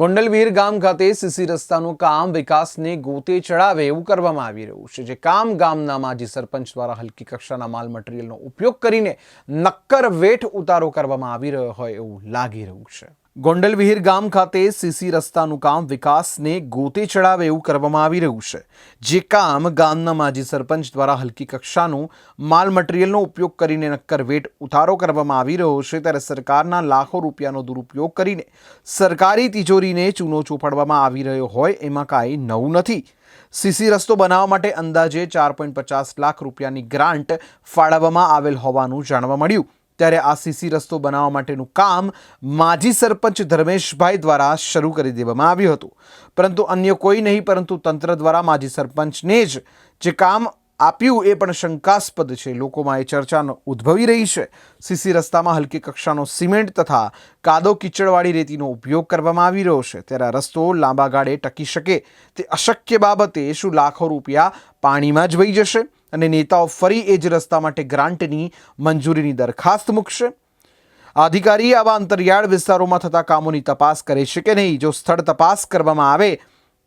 ગોંડલવીર ગામ ખાતે સીસી રસ્તાનું કામ વિકાસને ગોતે ચડાવે એવું કરવામાં આવી રહ્યું છે. જે કામ ગામના માજી સરપંચ દ્વારા હલકી કક્ષાના માલ મટીરિયલનો ઉપયોગ કરીને નક્કર વેઠ ઉતારો કરવામાં આવી રહ્યો હોય એવું લાગી રહ્યું છે. ગોંડલવિહીર ગામ ખાતે સીસી રસ્તાનું કામ વિકાસને ગોતે ચડાવે એવું કરવામાં આવી રહ્યું છે. જે કામ ગામના માજી સરપંચ દ્વારા હલકી કક્ષાનું માલ મટીરિયલનો ઉપયોગ કરીને નક્કર વેટ ઉતારો કરવામાં આવી રહ્યો છે ત્યારે સરકારના લાખો રૂપિયાનો દુરુપયોગ કરીને સરકારી તિજોરીને ચૂનો ચોપાડવામાં આવી રહ્યો હોય એમાં કાંઈ નવું નથી. સીસી રસ્તો બનાવવા માટે અંદાજે ચાર પોઈન્ટ પચાસ લાખ રૂપિયાની ગ્રાન્ટ ફાળવવામાં આવેલ હોવાનું જાણવા મળ્યું. ત્યારે આ સીસી રસ્તો બનાવવા માટેનું કામ માજી સરપંચ ધર્મેશભાઈ દ્વારા શરૂ કરી દેવામાં આવ્યું હતું. પરંતુ અન્ય કોઈ નહીં, પરંતુ તંત્ર દ્વારા માજી સરપંચને જ જે કામ આપ્યું એ પણ શંકાસ્પદ છે. લોકોમાં એ ચર્ચાનો ઉદ્ભવી રહી છે. સીસી રસ્તામાં હલકી કક્ષાનો સિમેન્ટ તથા કાદો કીચડવાળી રેતીનો ઉપયોગ કરવામાં આવી રહ્યો છે. ત્યારે રસ્તો લાંબા ગાળે ટકી શકે તે અશક્ય બાબતે શું લાખો રૂપિયા પાણીમાં જ વહી જશે? અને નેતાઓ ફરી એ જ રસ્તા માટે ગ્રાન્ટની મંજૂરીની દરખાસ્ત મૂકશે. અધિકારી આવા અંતરિયાળ વિસ્તારોમાં થતા કામોની તપાસ કરે છે કે નહીં? જો સ્થળ તપાસ કરવામાં આવે,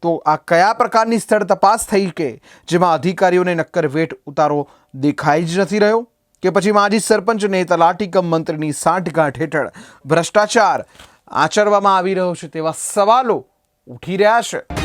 તો આ કયા પ્રકારની સ્થળ તપાસ થઈ કે જેમાં અધિકારીઓને નક્કર વેટ ઉતારો દેખાઈ જ નથી રહ્યો? કે પછી માજી સરપંચને તલાટી કમ મંત્રીની સાંઠગાંઠ હેઠળ ભ્રષ્ટાચાર આચરવામાં આવી રહ્યો છે તેવા સવાલો ઉઠી રહ્યા છે.